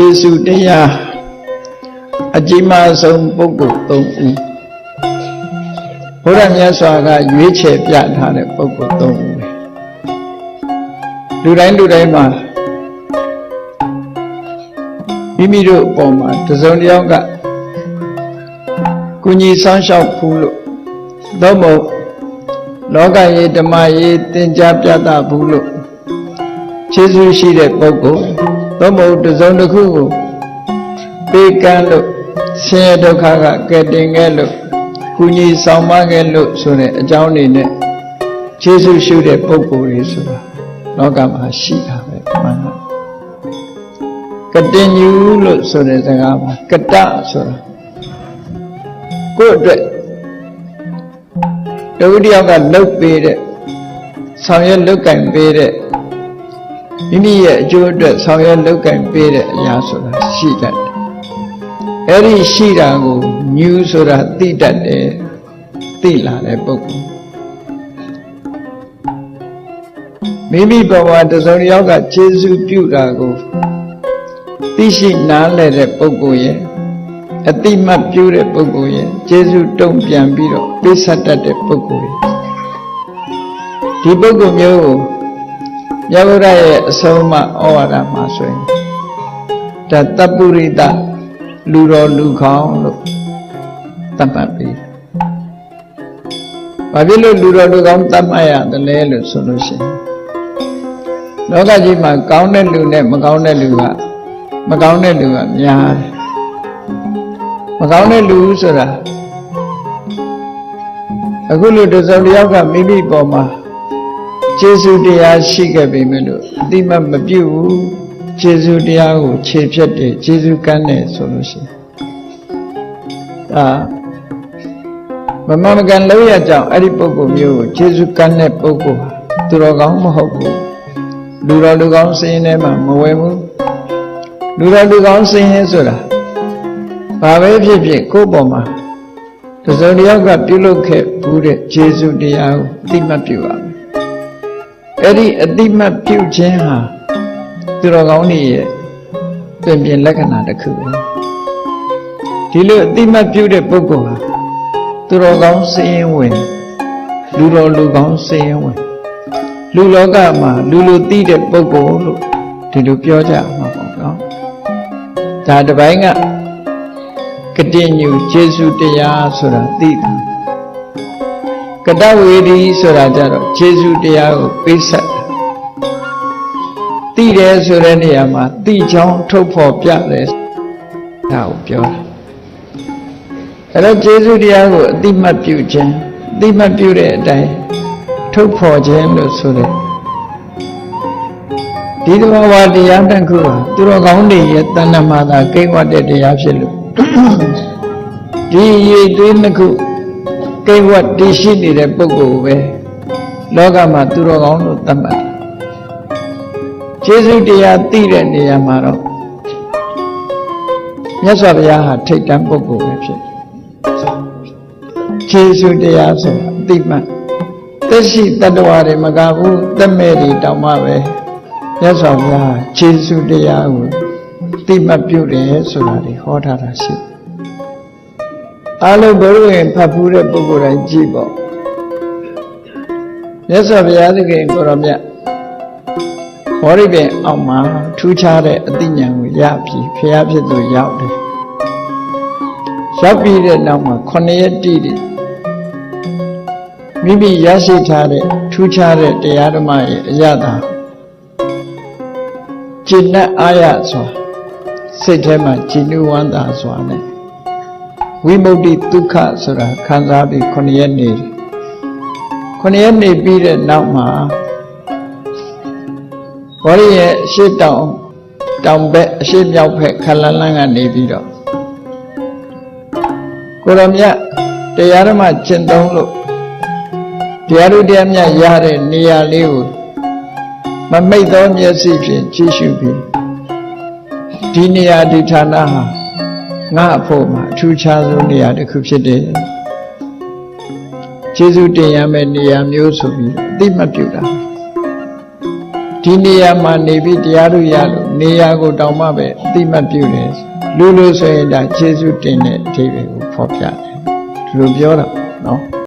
ကျေးဇူးတရားအကြီးမားဆုံးပုဂ္ဂိုလ်၃ဦးဘုရားမြတ်စွာကရွေးချယ်ပြထားတဲ့ပုဂ္ဂိုလ်၃ဦးပဲလူတိုင်းလူတိုင်းမှာမိမိတို့အပေါ်မှာတစ်စုံတစ်ယောက်ကကုညီဆောင်ရှောက်ဖူးလို့သို့မဟုတ်လောကရေးဓမ္မရေးသင်ကြားပြသဘူးလို့ခြေဆုရှိတဲ့ပုဂ္ဂိုလ် သို့မဟုတ်တစ်စုံတစ်ခုကိုပေးကမ်းလို့ဆင်းရဲဒုက္ခကကယ်တင်ခဲ့လို့ကုညီဆောင်မခဲ့လို့ဆိုတဲ့အကြောင်းတွေနဲ့ခြေဆုရှိတဲ့ပုဂ္ဂိုလ်တွေဆိုတာလောကမှာရှိတာပဲမှန်လားကတင်ညူလို့ဆိုတဲ့စကားမှာကတဆိုတာကိုယ့်အတွက်တဝိတယောက်ကလှုပ်ပေးတဲ့ဆောင်ရွက်လုပ်ကင်ပေးတဲ့ မိမိရဲ့အကျိုးအတွက်ဆောင်ရွက်လုပ်ကင်ပေးတဲ့အရာဆိုတာရှိတတ်တယ်။အဲ့ဒီရှိတာကိုညူဆိုတာသိတတ်တယ်သိလာတဲ့ပုဂ္ဂိုလ်မိမိဘဝတစ်စုံတစ်ယောက်ကခြေစုပြုတာကိုသိရှိနားလည်တဲ့ပုဂ္ဂိုလ်ရဲ့အတိမတ်ပြုတဲ့ပုဂ္ဂိုလ်ရဲ့ကျေစုတုံ့ပြန်ပြီးတော့ပိဿတ်တတ်တဲ့ပုဂ္ဂိုလ်ရဲ့ဒီပုဂ္ဂိုလ်မျိုးကို မြတ်ဗုဒ္ဓရဲ့အဆုံးအမဩဝါဒမှာဆိုရင်ဒါတပ္ပုရိတလူတော်လူခေါင်းလို့သတ်မှတ်ပြီးဘာဖြစ်လို့လူတော်လူကောင်းသတ်မှတ်ရတယ်လဲလို့ဆိုလို့ရှိရင်လောကကြီးမှာကောင်းတဲ့လူနဲ့မကောင်းတဲ့လူကမကောင်းတဲ့လူကများတယ်မကောင်းတဲ့လူဆိုတာအခုလူတစ်စုံတစ်ယောက်ကမိမိပေါ်မှာ ကျေးဇူးတရားရှိခဲ့ပြီမလို့အတိမတ်မပြုတ်ဘူးကျေးဇူးတရားကိုခြေဖြတ်တယ်ကျေးဇူးကမ်းတယ်ဆိုလို့ရှိရင်ဒါမမမကန်လို့ရကြောင်းအဲ့ဒီပုဂ္ဂိုလ်မျိုးကိုကျေးဇူးကမ်းတဲ့ပုဂ္ဂိုလ်ဟာသူတော်ကောင်းမဟုတ်ဘူးလူတော်လူကောင်းစင်းနေမှာမဝင်ဘူးလူတော်လူကောင်းစင်းရဲဆိုတာဘာပဲဖြစ်ဖြစ်ကိုယ့်ပေါ်မှာတစုံတစ်ယောက်ကပြုလုပ်ခဲ့ဘူးတဲ့ကျေးဇူးတရားကိုအတိမတ်ပြုရမယ် အဲ့ဒီအတိမတ်ပြုခြင်းဟာသူတော်ကောင်းတွေရဲ့ပြင်ပြင်လက္ခဏာတစ်ခုပဲဒီလိုအတိမတ်ပြုတဲ့ပုဂ္ဂိုလ်ဟာသူတော်ကောင်းစည်ရင်ဝင်လူတော်လူကောင်းစည်ရင်ဝင်လူလောကမှာလူလူသိတဲ့ပုဂ္ဂိုလ်လို့ဒီလိုပြောကြမှာပေါ့နော်ဒါတစ်ပိုင်းကကတိညူကျေစုတရားဆိုတာသိတာ ကတဝေဒီဆိုတာကြတော့ကျေစုတရားကိုပေးဆက်တာသိတယ်ဆိုတဲ့နေရာမှာသိချောင်းထုတ်ဖော်ပြတယ်ဒါကိုပြောတာအဲ့တော့ကျေစုတရားကိုအတိမတ်ပြုခြင်းအတိမတ်ပြုတဲ့အတိုင်းထုတ်ဖော်ခြင်းလို့ဆိုတဲ့ဒီသဘောဝတရားတစ်ခုဟာသူတော်ကောင်းတွေရဲ့တဏ္ဍမာသာကိဝတ်တဲ့တရားဖြစ်လို့ဒီရည်သွေးနှစ်ခု ကိဝတ်တည်ရှိနေတဲ့ပုဂ္ဂိုလ်ပဲလောကမှာသူတော်ကောင်းလို့သတ်မှတ်တယ်ကျေးဇူးတရားသိတဲ့နေရာမှာတော့မြတ်စွာဘုရားဟာထိတ်တန်းပုဂ္ဂိုလ်ပဲဖြစ်တယ်ကျေးဇူးတရားဆိုတာအတိမတ်သက်ရှိတတ္တဝါတွေမကဘူးသက်မဲ့တွေတောင်မှပဲမြတ်စွာဘုရားခြေဆုတရားကိုတိမတ်ပြုတယ်ဆိုတာတွေဟောထားတာရှိ အလုံးဘုရင်ဖတ်ဖူးတဲ့ပုဂ္ဂိုလ်တိုင်းကြည့်ပေါ့မြတ်စွာဘုရားသခင်ကိုရောမြတ်ဘောရိပင်အောင်မှာထူးခြားတဲ့အသိဉာဏ်ကိုရပြီဖျားဖြစ်သူရောက်တယ်ရောက်ပြီးတဲ့နောက်မှာ9ရက်တည်တယ်မိမိရရှိထားတဲ့ထူးခြားတဲ့တရားဓမ္မရဲ့အရသာကျင့်တဲ့အာရစွာစိတ်ထဲမှာကျင့်နုဝမ်းသာစွာနဲ့ ဝိမု ക്തി ဒုက္ခဆိုတာခံစားပြီး9ရက်နေတယ်9ရက်နေပြီးတဲ့နောက်မှာဘောရရဲ့အရှိတောင်တောင်ဘက်အရှိမြောက်ဘက်ခလန်းလန်းကနေပြီးတော့ကိုရမြတ်တရားဓမ္မကျင့်သုံးလို့တရားတို့တရားမြတ်ရတဲ့နေရာလေးကိုမမိတ်သောမျက်စိဖြင့်ကြည့်ရှုပြီးဒီနေရာဒီဌာနဟာ ငါအဖို့မှာအထူးခြားဆုံးနေရာတစ်ခုဖြစ်တယ်ကျေးဇူးတင်ရမယ့်နေရာမျိုးဆိုပြီးအသိမှတ်ပြုတာဒီနေရာမှာနေပြီးတရားတို့ရလို့နေရာကိုတောင်မှပဲအတိမတ်ပြုတယ်လူလူဆိုရင်ဒါကျေးဇူးတင်တဲ့အဓိပ္ပာယ်ကိုဖော်ပြတယ်ဒီလိုပြောတာနော်